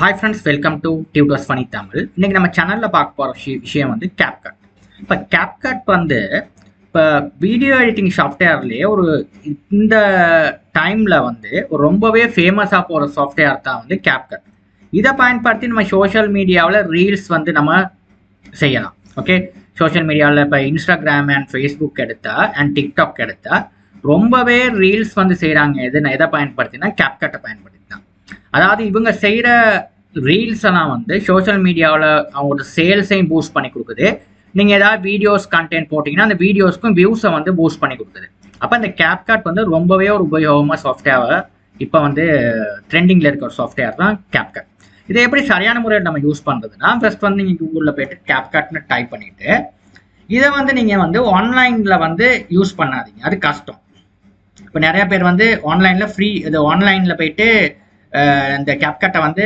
Hi friends welcome to tutors funny Tamil இன்னைக்கு நம்ம சேனலில் பார்க்க போகிற விஷயம் வந்து கேப்கட் இப்போ கேப்கட் வந்து இப்போ வீடியோ எடிட்டிங் சாஃப்ட்வேர்லேயே ஒரு இந்த டைமில் வந்து ரொம்பவே ஃபேமஸாக போகிற சாஃப்ட்வேர் தான் வந்து கேப்கட் இதை பயன்படுத்தி நம்ம சோஷியல் மீடியாவில் ரீல்ஸ் வந்து நம்ம செய்யலாம். ஓகே சோஷியல் மீடியாவில் இப்போ இன்ஸ்டாகிராம் அண்ட் ஃபேஸ்புக் எடுத்தா அண்ட் டிக்டாக் எடுத்தா ரொம்பவே ரீல்ஸ் வந்து செய்கிறாங்க எது எதை பயன்படுத்தினா கேப்கட்டை பயன்படுத்தி. அதாவது இவங்க செய்கிற ரீல்ஸ் எல்லாம் வந்து சோஷியல் மீடியாவில் அவங்களோட சேல்ஸையும் பூஸ்ட் பண்ணி கொடுக்குது. நீங்கள் ஏதாவது வீடியோஸ் கண்டென்ட் போட்டிங்கன்னா அந்த வீடியோஸ்க்கும் வியூஸை வந்து பூஸ்ட் பண்ணி கொடுக்குது. அப்போ இந்த கேப்காட் வந்து ரொம்பவே ஒரு உபயோகமாக சாஃப்ட்வேர் இப்போ வந்து ட்ரெண்டிங்கில் இருக்க ஒரு சாஃப்ட்வேர் தான் கேப்காட் இதை எப்படி சரியான முறையில் நம்ம யூஸ் பண்ணுறதுன்னா ஃபர்ஸ்ட் வந்து நீங்கள் கூகுளில் போயிட்டு கேப்கட்னு டைப் பண்ணிவிட்டு இதை வந்து நீங்கள் வந்து ஆன்லைனில் வந்து யூஸ் பண்ணாதீங்க. அது கஷ்டம். இப்போ நிறையா பேர் வந்து ஆன்லைனில் ஃப்ரீ இது ஆன்லைனில் போயிட்டு இந்த கேப்கட்டை வந்து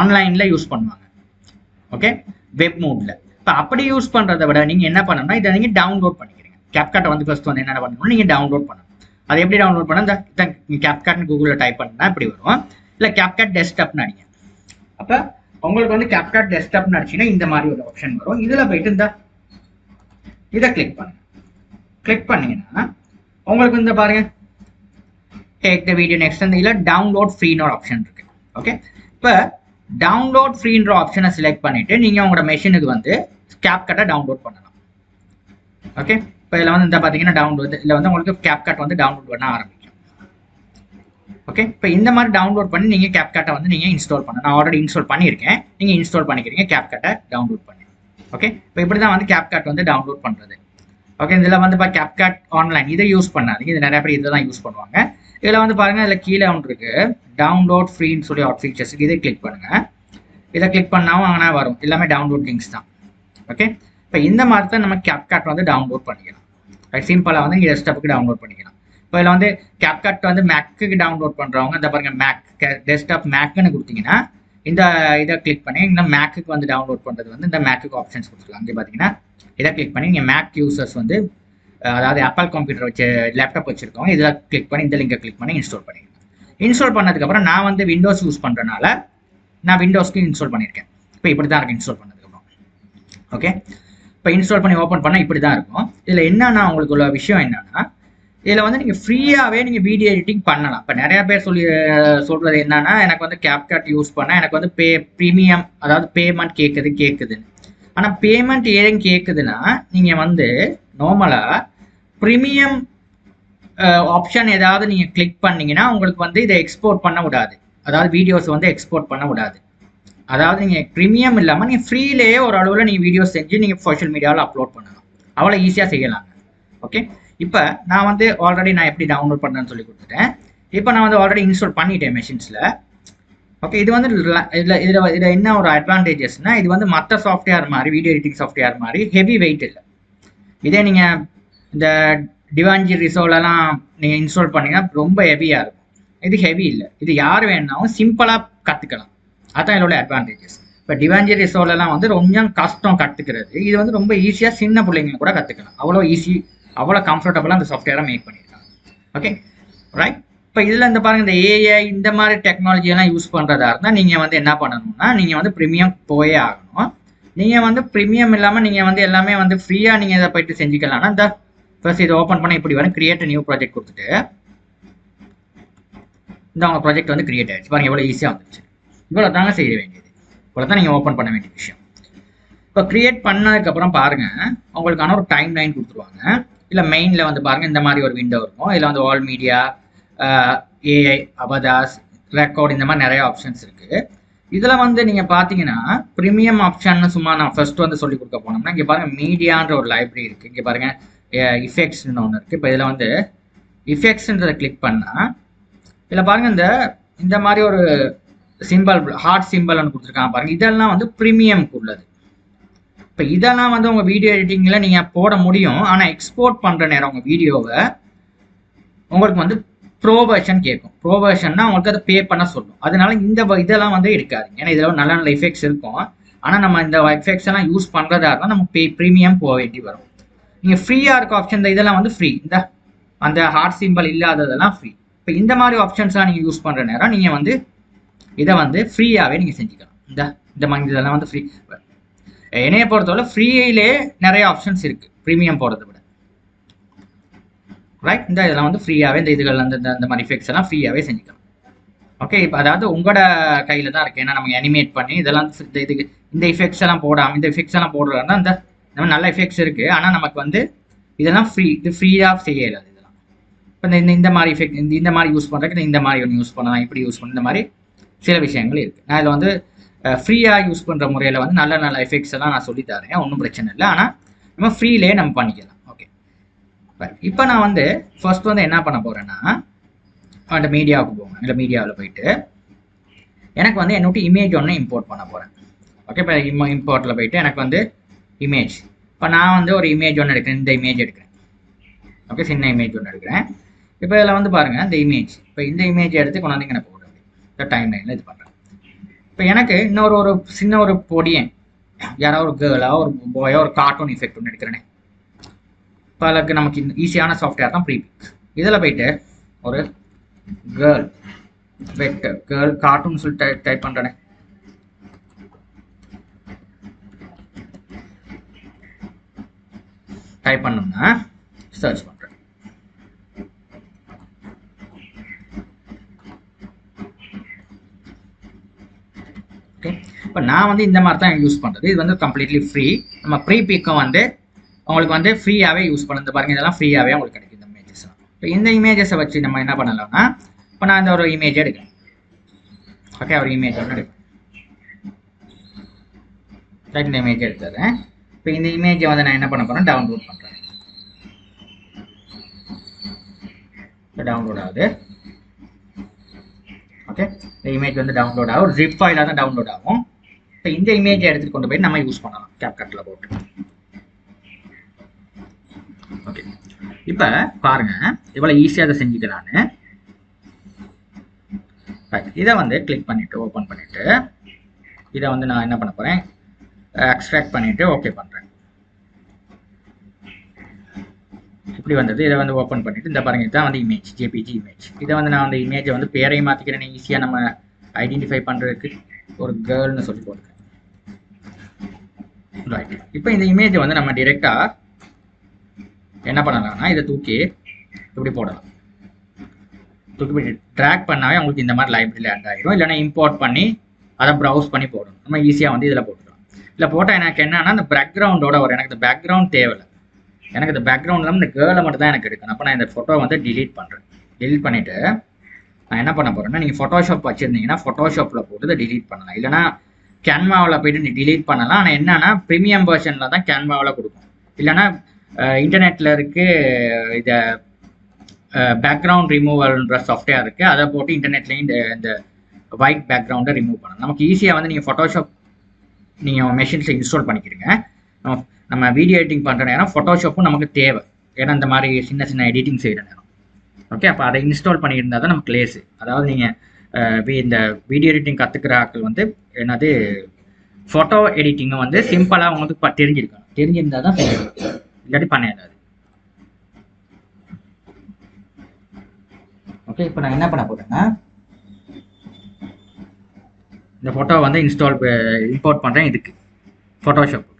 ஆன்லைனில் யூஸ் பண்ணுவாங்க. ஓகே வெப் மூடில் இப்போ அப்படி யூஸ் பண்ணுறதை விட நீங்கள் என்ன பண்ணணும்னா இதை நீங்கள் டவுன்லோட் பண்ணிக்கிறீங்க. கேப்கட்டை வந்து ஃபர்ஸ்ட் வந்து என்ன பண்ணணும் நீங்கள் டவுன்லோட் பண்ணணும். அது எப்படி டவுன்லோட் பண்ண இந்த கேப்கட்னு கூகுளில் டைப் பண்ணால் இப்படி வரும். இல்லை கேப்கட் டெஸ்க்டாப்னு அடிங்க அப்போ உங்களுக்கு வந்து கேப்கட் டெஸ்க்டாப்னு அடிச்சிங்கன்னா இந்த மாதிரி ஒரு ஆப்ஷன் வரும். இதில் போயிட்டு இந்த இதை கிளிக் பண்ணுங்க. கிளிக் பண்ணீங்கன்னா உங்களுக்கு இந்த பாருங்க டேக் த வீடியோ நெக்ஸ்ட் அந்த இதில் டவுன்லோட் ஃப்ரீன்ற ஆப்ஷன் இருக்கு. ஓகே இப்போ டவுன்லோட் ஃப்ரீன்ற ஆப்ஷனை செலக்ட் பண்ணிட்டு நீங்கள் உங்களோட மெஷினுக்கு வந்து கேப் கட்டை டவுன்லோட் பண்ணலாம். ஓகே இப்போ இதில் வந்து இந்த பார்த்தீங்கன்னா டவுன்லோட் இதில் வந்து உங்களுக்கு கேப்கட் வந்து டவுன்லோட் பண்ண ஆரம்பிக்கும். ஓகே இப்போ இந்த மாதிரி டவுன்லோட் பண்ணி நீங்கள் கேப்கட்டை வந்து நீங்கள் இன்ஸ்டால் பண்ண நான் ஆல்ரெடி இன்ஸ்டால் பண்ணியிருக்கேன். நீங்கள் இன்ஸ்டால் பண்ணிக்கிறீங்க கேப் கட்டை டவுன்லோட் பண்ணி. ஓகே இப்போ இப்படி தான் வந்து கேப் கட் வந்து டவுன்லோட் பண்ணுறது ஓகே இதில் வந்து இப்போ கேப்கட் ஆன்லைன் இதை யூஸ் பண்ணாதீங்க. இது நிறைய பேர் இதை தான் யூஸ் பண்ணுவாங்க. இதில் வந்து பாருங்கள் இதில் கீழே ஒன்று இருக்குது டவுன்லோட் ஃப்ரீன்னு சொல்லி ஆட் ஃபீச்சர்ஸ் இதை கிளிக் பண்ணுங்கள் இதை கிளிக் பண்ணாமல் ஆனால் வரும். எல்லாமே டவுன்லோட் லிங்க்ஸ் தான். ஓகே இப்போ இந்த மாதிரி தான் நம்ம கேப்கட் வந்து டவுன்லோட் பண்ணிக்கலாம். ரைட் சிம்பிளாக வந்து நீங்கள் டெஸ்க்டாப்புக்கு டவுன்லோட் பண்ணிக்கலாம். இப்போ இதில் வந்து கேப்கட் வந்து மேக்குக்கு டவுன்லோட் பண்ணுறவங்க இந்த பாருங்கள் மேக் டெஸ்க்டாப் மேக்குன்னு கொடுத்தீங்கன்னா இந்த இதை கிளிக் பண்ணி இந்த மேக்குக்கு வந்து டவுன்லோட் பண்ணுறது வந்து இந்த மேக்குக்கு ஆப்ஷன்ஸ் கொடுத்துருக்காங்க இங்கே பார்த்தீங்கன்னா இதை கிளிக் பண்ணி நீங்கள் மேக் யூசர்ஸ் வந்து அதாவது அப்பல் கம்ப்யூட்டர் வச்சு லேப்டாப் வச்சுருக்கோம் இதில் கிளிக் பண்ணி இந்த லிங்கை கிளிக் பண்ணி இன்ஸ்டால் பண்ணிடுங்க இன்ஸ்டால் பண்ணதுக்கப்புறம் நான் வந்து விண்டோஸ் யூஸ் பண்ணுறனால நான் விண்டோஸ்க்கு இன்ஸ்டால் பண்ணியிருக்கேன் இப்போ இப்படி தான் இருக்கு இன்ஸ்டால் பண்ணதுக்கப்புறம் ஓகே இப்போ இன்ஸ்டால் பண்ணி ஓப்பன் பண்ணால் இப்படி தான் இருக்கும். இதில் என்னன்னா உங்களுக்கு உள்ள விஷயம் என்னன்னா இதில் வந்து நீங்கள் ஃப்ரீயாகவே நீங்கள் வீடியோ எடிட்டிங் பண்ணலாம். இப்போ நிறையா பேர் சொல்லி சொல்கிறது என்னென்னா என்னன்னா எனக்கு வந்து கேப்கட் யூஸ் பண்ணால் எனக்கு வந்து பே ப்ரீமியம் அதாவது பேமெண்ட் கேட்குது கேட்குதுன்னு ஆனால் பேமெண்ட் ஏன் கேட்குதுன்னா நீங்கள் வந்து நார்மலாக ப்ரீமியம் ஆப்ஷன் uh, ஏதாவது நீங்கள் கிளிக் பண்ணீங்கன்னா உங்களுக்கு வந்து இதை எக்ஸ்போர்ட் பண்ண விடாது. அதாவது வீடியோஸ் வந்து எக்ஸ்போர்ட் பண்ண விடாது. அதாவது நீங்கள் ப்ரீமியம் இல்லாமல் நீங்கள் ஃப்ரீலேயே ஒரு அளவில் நீங்கள் வீடியோஸ் செஞ்சு நீங்கள் சோஷியல் மீடியாவில் அப்லோட் பண்ணலாம். அவ்வளோ ஈஸியாக செய்யலாங்க. ஓகே இப்போ நான் வந்து ஆல்ரெடி நான் எப்படி டவுன்லோட் பண்ணேன்னு சொல்லி கொடுத்துட்டேன். இப்போ நான் வந்து ஆல்ரெடி இன்ஸ்டால் பண்ணிட்டேன் மெஷின்ஸில் ஓகே இது வந்து இதில் இதில் இதில் என்ன ஒரு அட்வான்டேஜஸ்னால் இது வந்து மற்ற சாஃப்ட்வேர் மாதிரி வீடியோ எடிட்டிங் சாஃப்ட்வேர் மாதிரி ஹெவி வெயிட் இல்லை. இதே நீங்கள் இந்த டிவான்ஜி ரிசோலெல்லாம் நீங்கள் இன்ஸ்டால் பண்ணீங்கன்னா ரொம்ப ஹெவியாக இருக்கும். இது ஹெவி இல்லை. இது யார் வேணாலும் சிம்பிளாக கற்றுக்கலாம் அதான் இதோட அட்வான்டேஜஸ் இப்போ டிவான்ஜி ரிசோலெல்லாம் வந்து கொஞ்சம் கஷ்டம் கற்றுக்கிறது இது வந்து ரொம்ப ஈஸியாக சின்ன பிள்ளைங்க கூட கற்றுக்கலாம் அவ்வளோ ஈஸி அவ்வளோ கம்ஃபர்டபுளாக அந்த சாஃப்ட்வேரை மேக் பண்ணியிருக்காங்க ஓகே ரைட் இப்போ இதில் இந்த பாருங்கள் இந்த ஏஐ இந்த மாதிரி டெக்னாலஜியெல்லாம் யூஸ் பண்ணுறதா இருந்தால் நீங்கள் வந்து என்ன பண்ணணும்னா நீங்கள் வந்து ப்ரீமியம் போயே ஆகணும். நீங்கள் வந்து ப்ரீமியம் இல்லாமல் நீங்கள் வந்து எல்லாமே வந்து ஃப்ரீயாக நீங்கள் இதை போயிட்டு செஞ்சுக்கலாம்னா இந்த ஃபர்ஸ்ட் இதை ஓப்பன் பண்ண இப்படி வரும் கிரியேட் நியூ ப்ராஜெக்ட் கொடுத்துட்டு இந்த உங்கள் ப்ராஜெக்ட் வந்து கிரியேட் ஆயிடுச்சு. பாருங்க எவ்வளோ ஈஸியாக வந்துருச்சு. இவ்வளோ தாங்க செய்ய வேண்டியது. இவ்வளோ தான் நீங்கள் ஓப்பன் பண்ண வேண்டிய விஷயம். இப்போ கிரியேட் பண்ணதுக்கப்புறம் பாருங்க உங்களுக்கான ஒரு டைம் லைன் கொடுத்துருவாங்க. இல்லை மெயினில் வந்து பாருங்க இந்த மாதிரி ஒரு விண்டோ இருக்கும். இதில் வந்து ஆல் மீடியா ஏஐ அபதாஸ் ரெக்கார்ட் இந்த மாதிரி நிறைய ஆப்ஷன்ஸ் இருக்கு. இதில் வந்து நீங்கள் பார்த்தீங்கன்னா ப்ரீமியம் ஆப்ஷன் சும்மா நான் ஃபர்ஸ்ட் வந்து சொல்லி கொடுக்க போனோம்னா இங்கே பாருங்க மீடியான்ற ஒரு லைப்ரரி இருக்கு. இங்கே பாருங்க இஃபெக்ட்ஸ்னு ஒன்று இருக்குது இப்போ இதில் வந்து இஃபெக்ட்ஸ்ன்றதை கிளிக் பண்ணால் இதில் பாருங்கள் இந்த இந்த மாதிரி ஒரு சிம்பிள் ஹார்ட் சிம்பிள் ஒன்று கொடுத்துருக்காங்க பாருங்கள் இதெல்லாம் வந்து ப்ரீமியம்க்கு உள்ளது. இப்போ இதெல்லாம் வந்து உங்கள் வீடியோ எடிட்டிங்கில் நீங்கள் போட முடியும். ஆனால் எக்ஸ்போர்ட் பண்ணுற நேரம் உங்கள் வீடியோவை உங்களுக்கு வந்து ப்ரோ வெர்ஷன் கேட்கும் ப்ரோ வெர்ஷன்னா உங்களுக்கு அதை பே பண்ண சொல்லும். அதனால இந்த வ- இதெல்லாம் வந்து இருக்காது ஏன்னா இதில் நல்ல நல்ல எஃபெக்ட்ஸ் இருக்கும். ஆனால் நம்ம இந்த எஃபெக்ட்ஸ் எல்லாம் யூஸ் பண்ணுறதா இருந்தால் நம்ம பே ப்ரீமியம் போக வேண்டி வரும். நீங்கள் ஃப்ரீயாக இருக்க ஆப்ஷன் இந்த இதெல்லாம் வந்து ஃப்ரீ இந்த அந்த ஹார்ட் சிம்பிள் இல்லாததெல்லாம் ஃப்ரீ இப்போ இந்த மாதிரி ஆப்ஷன்ஸ்லாம் நீங்கள் யூஸ் பண்ணுற நேரம் நீங்கள் வந்து இதை வந்து ஃப்ரீயாகவே நீங்கள் செஞ்சுக்கலாம். இந்த இந்த மாதிரி இதெல்லாம் வந்து ஃப்ரீ என்னையை பொறுத்தவரை ஃப்ரீயிலே நிறைய ஆப்ஷன்ஸ் இருக்குது ப்ரீமியம் போடுறத விட. ரைட் இந்த இதெல்லாம் வந்து ஃப்ரீயாகவே இந்த இதுகள் அந்த இந்த- இந்த மாதிரி எஃபெக்ட்ஸ் எல்லாம் ஃப்ரீயாகவே செஞ்சுக்கலாம். ஓகே இப்போ அதாவது உங்களோட கையில் தான் இருக்குது ஏன்னா நம்ம அனிமேட் பண்ணி இதெல்லாம் இந்த இதுக்கு இந்த எஃபெக்ட்ஸ் எல்லாம் போடாமல் இந்த எஃபெக்ட்ஸ் எல்லாம் போடுறதா இந்த நம்ம நல்ல எஃபெக்ட்ஸ் இருக்குது ஆனால் நமக்கு வந்து இதெல்லாம் ஃப்ரீ இது ஃப்ரீயாக செய்ய இதெல்லாம். இப்போ இந்த இந்த- இந்த மாதிரி எஃபெக்ட் இந்த இந்த மாதிரி யூஸ் பண்ணுறதுக்கு இந்த மாதிரி ஒன்று யூஸ் பண்ணலாம் இப்படி யூஸ் பண்ண இந்த மாதிரி சில விஷயங்கள் இருக்குது நான் இதில் வந்து ஃப்ரீயாக யூஸ் பண்ணுற முறையில் வந்து நல்ல நல்ல எஃபெக்ட்ஸ் எல்லாம் நான் சொல்லித் தரேன். ஒன்றும் பிரச்சனை இல்லை. ஆனால் நம்ம ஃப்ரீலேயே நம்ம பண்ணிக்கலாம். ஓகே இப்போ நான் வந்து ஃபர்ஸ்ட் வந்து என்ன பண்ண போகிறேன்னா அந்த மீடியாவுக்கு போவேன். இல்லை மீடியாவில் போயிட்டு எனக்கு வந்து என்னோட இமேஜ் ஒன்று இம்போர்ட் பண்ண போகிறேன் ஓகே இப்போ இம்ம இம்போர்ட்டில் போயிட்டு எனக்கு வந்து இமேஜ் இப்போ நான் வந்து ஒரு இமேஜ் ஒன்று எடுக்கிறேன். இந்த இமேஜ் எடுக்கிறேன். ஓகே சின்ன இமேஜ் ஒன்று எடுக்கிறேன். இப்போ இதில் வந்து பாருங்கள் இந்த இமேஜ் இப்போ இந்த இமேஜ் எடுத்து கொண்டாந்து இங்கே போடுறது இந்த டைம் லைனில் இது பண்ணுறேன் இப்போ எனக்கு இன்னொரு ஒரு சின்ன ஒரு பொடியன் யாரோ ஒரு கேர்ளா ஒரு பாயோ ஒரு கார்ட்டூன் எஃபெக்ட் ஒன்று எடுக்கிறேனே. இப்போ அதுக்கு நமக்கு ஈஸியான சாஃப்ட்வேர் தான் ப்ரீபிக் இதில் போயிட்டு ஒரு கேர்ள் வெக்டர் கேர்ள் கார்ட்டூன் சொல்லிட்டு டைப் பண்ணுறேனே டைப் பண்ணோம்னா சர்ச் பண்ணுறேன் ஓகே இப்போ நான் வந்து இந்த மாதிரி தான் யூஸ் பண்ணுறது இது வந்து கம்ப்ளீட்லி ஃப்ரீ நம்ம ப்ரீ பிக்கும் வந்து உங்களுக்கு வந்து ஃப்ரீயாகவே யூஸ் பண்ணுறது பாருங்க இதெல்லாம் ஃப்ரீயாகவே உங்களுக்கு கிடைக்கும் இந்த இமேஜஸ்லாம் இப்போ இந்த இமேஜஸை வச்சு நம்ம என்ன பண்ணலாம்னா இப்போ நான் இந்த ஒரு இமேஜ் எடுக்கிறேன். ஓகே ஒரு இமேஜ் ஒன்று எடுக்கிறேன். இந்த இமேஜ் எடுத்துறேன் இப்போ இந்த இமேஜை வந்து நான் என்ன பண்ண போகிறேன் டவுன்லோட் பண்ணுறேன் இப்போ டவுன்லோட் ஆகுது. ஓகே இந்த இமேஜ் வந்து டவுன்லோட் ஆகும். ஒரு ஜிப் ஃபைலாக தான் டவுன்லோட் ஆகும். இப்போ இந்த இமேஜை எடுத்துகிட்டு கொண்டு போய் நம்ம யூஸ் பண்ணலாம். கேப்கட்டில் போட்டு. ஓகே இப்போ பாருங்க. இவ்வளோ ஈஸியாக அதை செஞ்சுக்கலான்னு. இதை வந்து கிளிக் பண்ணிவிட்டு ஓப்பன் பண்ணிவிட்டு இதை வந்து நான் என்ன பண்ண போகிறேன் எக்ஸ்ட்ராக்ட் பண்ணிட்டு ஓகே பண்றேன். இப்படி வந்தது. இதை வந்து ஓப்பன் பண்ணிட்டு இந்த பாருங்கள் இதுதான் வந்து இமேஜ் ஜேபிஜி இமேஜ் இதை வந்து நான் அந்த இமேஜை வந்து பேரையும் மாற்றிக்கிறேன் ஈஸியாக நம்ம ஐடென்டிஃபை பண்றதுக்கு ஒரு கேர்ள்னு சொல்லி போட்டுருக்கேன். ரைட் இப்போ இந்த இமேஜை வந்து நம்ம டிரெக்டாக என்ன பண்ணலாம்னா இதை தூக்கி இப்படி போடலாம். தூக்கி இப்படி ட்ராக் பண்ணாவே உங்களுக்கு இந்த மாதிரி லைப்ரரியில் ஆட் ஆகிடும் இல்லைன்னா இம்போர்ட் பண்ணி அதை ப்ரௌஸ் பண்ணி போடணும். நம்ம ஈஸியாக வந்து இதில் போடணும் இல்லை போட்டால் எனக்கு என்னன்னா அந்த பேக்ரவுண்டோட வரும். எனக்கு இந்த பேக்ரவுண்ட் தேவையில்லை. எனக்கு இந்த பேக்ரவுண்ட் இந்த கேர்ளை மட்டும் தான் எனக்கு எடுக்கணும். அப்போ நான் இந்த ஃபோட்டோ வந்து டிலீட் பண்ணுறேன் டிலீட் பண்ணிவிட்டு நான் என்ன பண்ண போகிறேன்னா நீங்கள் ஃபோட்டோஷாப் வச்சுருந்தீங்கன்னா ஃபோட்டோஷாப்பில் போட்டு இதை டிலீட் பண்ணலாம். இல்லைனா கேன்வாவில் போயிட்டு நீ டிலீட் பண்ணலாம். ஆனால் என்னன்னா ப்ரீமியம் வெர்ஷனில் தான் கேன்வாவில் கொடுக்கும். இல்லைனா இன்டர்நெட்டில் இருக்கு இதை பேக்ரவுண்ட் ரிமூவல்ன்ற சாஃப்ட்வேர் இருக்குது அதை போட்டு இன்டர்நெட்லேயும் இந்த இந்த ஒயிட் பேக்ரவுண்டை ரிமூவ் பண்ணலாம். நமக்கு ஈஸியாக வந்து நீங்கள் ஃபோட்டோஷாப் நீங்கள் மெஷின்ஸில் இன்ஸ்டால் பண்ணிக்கிறீங்க நம்ம வீடியோ எடிட்டிங் பண்ணுற நேரம் ஃபோட்டோஷாப்பும் நமக்கு தேவை. ஏன்னா இந்த மாதிரி சின்ன சின்ன எடிட்டிங் செய்கிற நேரம். ஓகே அப்போ அதை இன்ஸ்டால் பண்ணியிருந்தால் தான் நமக்கு லேஸு அதாவது நீங்கள் இந்த வீடியோ எடிட்டிங் கற்றுக்கிற ஆட்கள் வந்து என்னது ஃபோட்டோ எடிட்டிங்கை வந்து சிம்பிளாக உங்களுக்கு தெரிஞ்சிருக்கணும். தெரிஞ்சிருந்தால் தான் செய்யணும். இல்லாட்டி பண்ண இயலாது ஓகே இப்போ நான் என்ன பண்ண போகிறேன்னா இந்த ஃபோட்டோ வந்து இன்ஸ்டால் இம்போர்ட் பண்ணுறேன் இதுக்கு. ஃபோட்டோஷாப்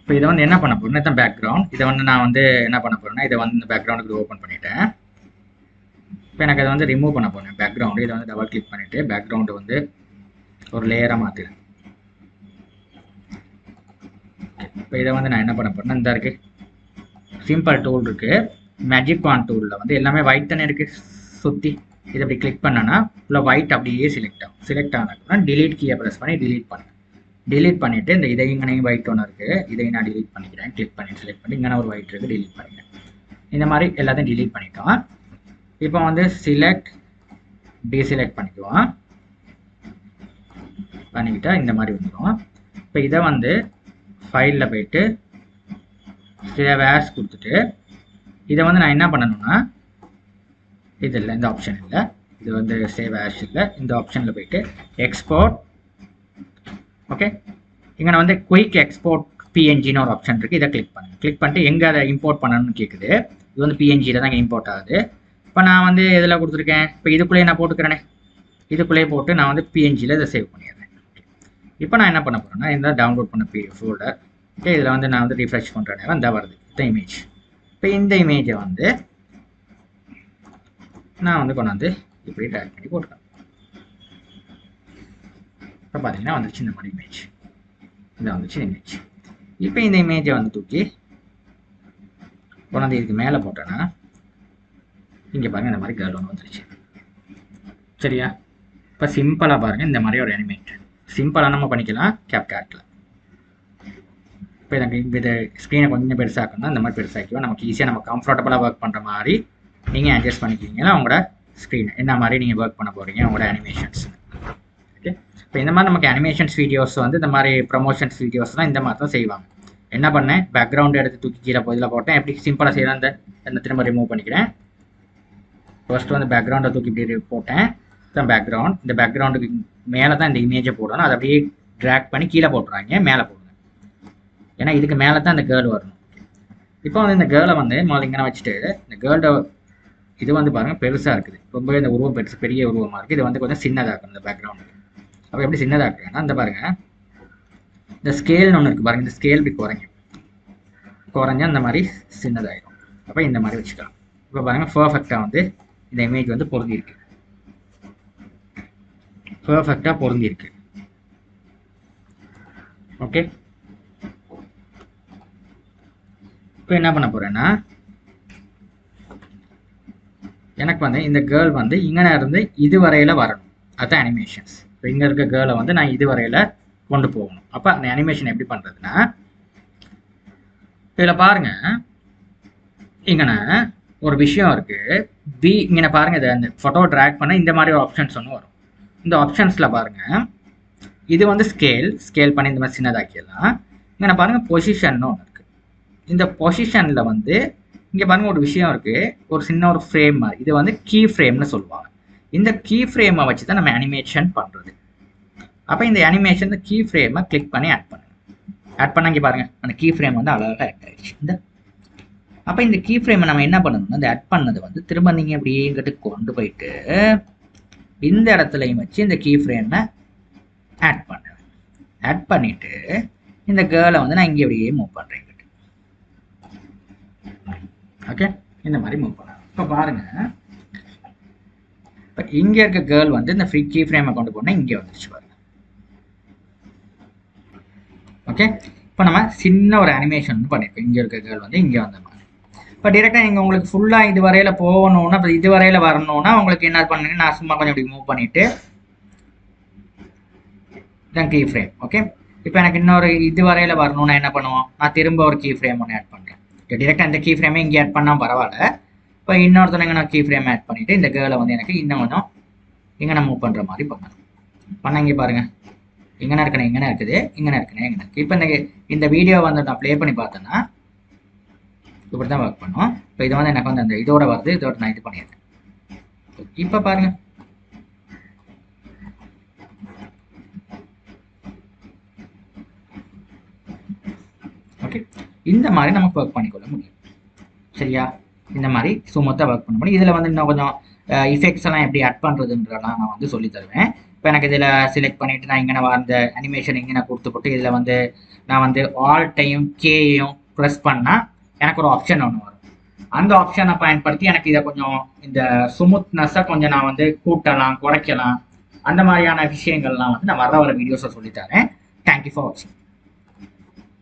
இப்போ இதை வந்து என்ன பண்ண போறேன்னா தான் பேக்ரவுண்ட் இதை வந்து நான் வந்து என்ன பண்ண போகிறேன்னா இதை வந்து இந்த பேக்ரவுண்டுக்கு ஓப்பன் பண்ணிட்டேன். இப்போ எனக்கு அதை வந்து ரிமூவ் பண்ண போகிறேன் பேக்ரவுண்டு இதை வந்து டபுள் கிளிக் பண்ணிவிட்டு பேக்ரவுண்டு வந்து ஒரு லேயராக மாற்றிடுறேன் இப்போ இதை வந்து நான் என்ன பண்ண போகிறேன்னா இந்த இருக்குது சிம்பிள் டூல் இருக்குது மேஜிக் பான் டூலில் வந்து எல்லாமே ஒயிட் தானே இருக்குது சுற்றி இதை அப்படி கிளிக் பண்ணனா உள்ள ஒயிட் அப்படியே செலக்ட் ஆகும். செலக்ட் ஆனதுக்கப்புறம் டிலீட் கீயை ப்ரெஸ் பண்ணி டிலீட் பண்ணேன். டிலீட் பண்ணிவிட்டு இந்த இதை இங்கனையும் ஒயிட் ஒன்று இருக்குது இதை நான் டிலீட் பண்ணிக்கிறேன். கிளிக் பண்ணி செலக்ட் பண்ணி இங்கே ஒரு ஒயிட் இருக்குது டிலீட் பண்ணிக்கிறேன். இந்த மாதிரி எல்லாத்தையும் டிலீட் பண்ணிட்டோம். இப்போ வந்து சிலெக்ட் deselect பண்ணிக்குவோம். பண்ணிக்கிட்டால் இந்த மாதிரி வந்துடும் இப்போ இதை வந்து ஃபைலில் போயிட்டு சில வேர்ஸ் கொடுத்துட்டு இதை வந்து நான் என்ன பண்ணணும்னா இது இல்லை இந்த ஆப்ஷன் இல்லை. இது வந்து சேவ் ஆஷ் இல்லை. இந்த ஆப்ஷனில் போயிட்டு எக்ஸ்போர்ட் ஓகே இங்கே நான் வந்து குயிக் எக்ஸ்போர்ட் பிஎன்ஜின்னு ஒரு ஆப்ஷன் இருக்குது இதை கிளிக் பண்ணுங்கள் கிளிக் பண்ணிட்டு எங்கே அதை இம்போர்ட் பண்ணணும்னு கேட்குது இது வந்து பிஎன்ஜியில் தான் இங்கே இம்போர்ட் ஆகுது. இப்போ நான் வந்து எதில் கொடுத்துருக்கேன்? இப்போ இதுக்குள்ளேயே நான் போட்டுக்கிறேனே. இதுக்குள்ளேயே போட்டு நான் வந்து பிஎன்ஜியில் இதை சேவ் பண்ணிடுறேன். இப்போ நான் என்ன பண்ண போகிறேன்னா இந்த டவுன்லோட் பண்ண பி ஃபோல்டர் ஓகே இதில் வந்து நான் வந்து ரீஃப்ரெஷ் பண்ணுற நேரம் இந்த வருது. இந்த இமேஜ் இப்போ இந்த இமேஜை வந்து நான் வந்து கொண்டாந்து இப்படி டேக் பண்ணி போட்டுருக்கேன் இப்போ பார்த்தீங்கன்னா வந்துச்சு இந்த மாதிரி இமேஜ் இந்த வந்துச்சு இமேஜ் இப்போ இந்த இமேஜை வந்து தூக்கி கொண்டாந்து இதுக்கு மேலே போட்டேன்னா இங்கே பாருங்கள் இந்த மாதிரி கேர்ள் ஒன்று வந்துருச்சு. சரியா? இப்போ சிம்பிளாக பாருங்கள் இந்த மாதிரி ஒரு அனிமேட் சிம்பிளாக நம்ம பண்ணிக்கலாம் கேப் கேட்டில் இப்போ எனக்கு இது ஸ்க்ரீனை கொஞ்சம் பெருசாக்கணும் இந்த மாதிரி பெருசாக்கிவோம் நமக்கு ஈஸியாக நம்ம கம்ஃபர்டபுளாக ஒர்க் பண்ணுற மாதிரி நீங்கள் அட்ஜஸ்ட் பண்ணிக்கிறீங்கன்னா உங்களோட ஸ்க்ரீன் என்ன மாதிரி நீங்கள் ஒர்க் பண்ண போகிறீங்க உங்களோட அனிமேஷன்ஸ் ஓகே இப்போ இந்த மாதிரி நமக்கு அனிமேஷன்ஸ் வீடியோஸ் வந்து இந்த மாதிரி ப்ரமோஷன்ஸ் வீடியோஸ்லாம் இந்த மாதிரி தான் செய்வாங்க. என்ன பண்ணேன்? பேக்ரவுண்ட் எடுத்து தூக்கி கீழே இதில் போட்டேன். எப்படி சிம்பிளாக செய்யலாம் அந்த என்ன திரும்ப ரிமூவ் பண்ணிக்கிறேன். ஃபர்ஸ்ட் வந்து பேக்ரவுண்டை தூக்கி இப்படி போட்டேன். தான் பேக்ரவுண்ட் இந்த பேக்ரவுண்டுக்கு மேலே தான் இந்த இமேஜை போடணும். அதை அப்படியே ட்ராக் பண்ணி கீழே போட்டுறாங்க. மேலே போடுங்க. ஏன்னா இதுக்கு மேலே தான் இந்த கேர்ள் வரணும். இப்போ வந்து இந்த கேர்ளை வந்து முதல்ல இங்கே வச்சுட்டு இந்த கேர்ளோட இது வந்து பாருங்கள் பெருசாக இருக்குது. ரொம்பவே இந்த உருவம் பெருசு பெரிய உருவமாக இருக்குது. இது வந்து கொஞ்சம் சின்னதாக இருக்கும் இந்த பேக்ரவுண்டுக்கு அப்போ எப்படி சின்னதாக இருக்குன்னா இந்த பாருங்கள் இந்த ஸ்கேல்னு ஒன்று இருக்குது பாருங்கள் இந்த ஸ்கேல் இப்படி குறையும் குறைஞ்சா இந்த மாதிரி சின்னதாயிடும் அப்போ இந்த மாதிரி வச்சுக்கலாம். இப்போ பாருங்கள் பர்ஃபெக்டாக வந்து இந்த இமேஜ் வந்து பொருந்திருக்கு பர்ஃபெக்டாக பொருந்திருக்கு ஓகே இப்போ என்ன பண்ண போறேன்னா எனக்கு வந்து இந்த கேர்ள் வந்து இங்கே இருந்து இதுவரையில் வரணும். அதுதான் அனிமேஷன்ஸ் இப்போ இங்கே இருக்க கேர்ளை வந்து நான் இதுவரையில் கொண்டு போகணும். அப்போ அந்த அனிமேஷன் எப்படி பண்ணுறதுன்னா இதில் பாருங்க. இங்கே ஒரு விஷயம் இருக்கு. பி இங்கே பாருங்க இதை அந்த ஃபோட்டோ ட்ராக் பண்ண இந்த மாதிரி ஒரு ஆப்ஷன்ஸ் ஒன்று வரும். இந்த ஆப்ஷன்ஸில் பாருங்க. இது வந்து ஸ்கேல் ஸ்கேல் பண்ணி இந்த மாதிரி சின்னதாக்கிடலாம். இங்கே பாருங்க பொசிஷன் ஒன்று இருக்குது இந்த பொசிஷனில் வந்து இங்கே பாருங்க ஒரு விஷயம் இருக்கு. ஒரு சின்ன ஒரு ஃப்ரேம் மாதிரி. இது வந்து கீ ஃப்ரேம்னு சொல்லுவாங்க. இந்த கீ ஃப்ரேமை வச்சு தான் நம்ம அனிமேஷன் பண்ணுறது அப்போ இந்த அனிமேஷன் இந்த கீ ஃப்ரேமை கிளிக் பண்ணி ஆட் பண்ணுங்க. ஆட் பண்ணாங்க இங்கே பாருங்க அந்த கீ ஃப்ரேம் வந்து அழகாக ஆட் ஆயிடுச்சு. இந்த அப்போ இந்த கீ ஃப்ரேமை நம்ம என்ன பண்ணணும்னா இந்த ஆட் பண்ணது வந்து திரும்ப நீங்கள் அப்படியே கொண்டு போயிட்டு இந்த இடத்துலையும் வச்சு இந்த கீ ஃப்ரேமை ஆட் பண்ணுவேன் ஆட் பண்ணிட்டு இந்த கேர்ளை வந்து நான் இங்கே அப்படியே மூவ் பண்ணுறேன் ஓகே இந்த மாதிரி மூவ் பண்ணலாம். இப்போ பாருங்க. இப்போ இங்கே இருக்க கேர்ள் வந்து இந்த ஃப்ரீ கீ ஃப்ரேமை கொண்டு போனால் இங்கே வந்துருச்சு பாருங்க. ஓகே இப்போ நம்ம சின்ன ஒரு அனிமேஷன் பண்ணியிருக்கோம் இங்கே இருக்க கேர்ள் வந்து இங்கே வந்த மாதிரி. இப்போ டிரெக்டாக நீங்கள் உங்களுக்கு ஃபுல்லாக இது வரையில் போகணுன்னா இப்போ இது வரையில் வரணும்னா உங்களுக்கு என்ன பண்ணுங்க நான் சும்மா கொஞ்சம் இப்படி மூவ் பண்ணிவிட்டு இதான் கீ ஃப்ரேம் ஓகே இப்போ எனக்கு இன்னொரு இது வரையில் வரணும்னா என்ன பண்ணுவோம்? நான் திரும்ப ஒரு கீ ஃப்ரேம் ஒன்று ஆட் பண்ணுறேன் டிரெக்டாக இந்த கீ ஃப்ரேமே இங்கே ஆட் பண்ணால் பரவாயில்ல. இப்போ இன்னொருத்தவங்க நான் கீ ஃப்ரேம் ஆட் பண்ணிவிட்டு இந்த கேர்ளை வந்து எனக்கு இன்னும் கொஞ்சம் இங்கே நான் மூவ் பண்ணுற மாதிரி பண்ணணும். பண்ண இங்கே பாருங்கள் இங்கே இருக்கணும் இங்கே இருக்குது இங்கே இருக்கணும் இங்கே இருக்குது இப்போ இந்த இந்த வீடியோ வந்து நான் ப்ளே பண்ணி பார்த்தேன்னா இப்படி தான் ஒர்க் பண்ணும். இப்போ இது வந்து எனக்கு வந்து அந்த இதோட வருது இதோட நான் இது பண்ணிடுறேன். இப்போ பாருங்கள் ஓகே இந்த மாதிரி நமக்கு ஒர்க் பண்ணிக்கொள்ள முடியும். சரியா? இந்த மாதிரி சுமத்தாக ஒர்க் பண்ண முடியும். இதில் வந்து இன்னும் கொஞ்சம் இஃபெக்ட்ஸ் எல்லாம் எப்படி ஆட் பண்ணுறதுன்றலாம் நான் வந்து சொல்லி தருவேன். இப்போ எனக்கு இதில் செலக்ட் பண்ணிவிட்டு நான் இங்கே அந்த அனிமேஷன் இங்கே நான் கொடுத்து போட்டு இதில் வந்து நான் வந்து ஆல்ட்டையும் கேயும் ப்ரெஸ் பண்ணால் எனக்கு ஒரு ஆப்ஷன் ஒன்று வரும். அந்த ஆப்ஷனை பயன்படுத்தி எனக்கு இதை கொஞ்சம் இந்த சுமுத்னஸை கொஞ்சம் நான் வந்து கூட்டலாம் குறைக்கலாம். அந்த மாதிரியான விஷயங்கள்லாம் வந்து நான் வர வர வீடியோஸை சொல்லித்தரேன் தேங்க்யூ ஃபார் வாட்சிங்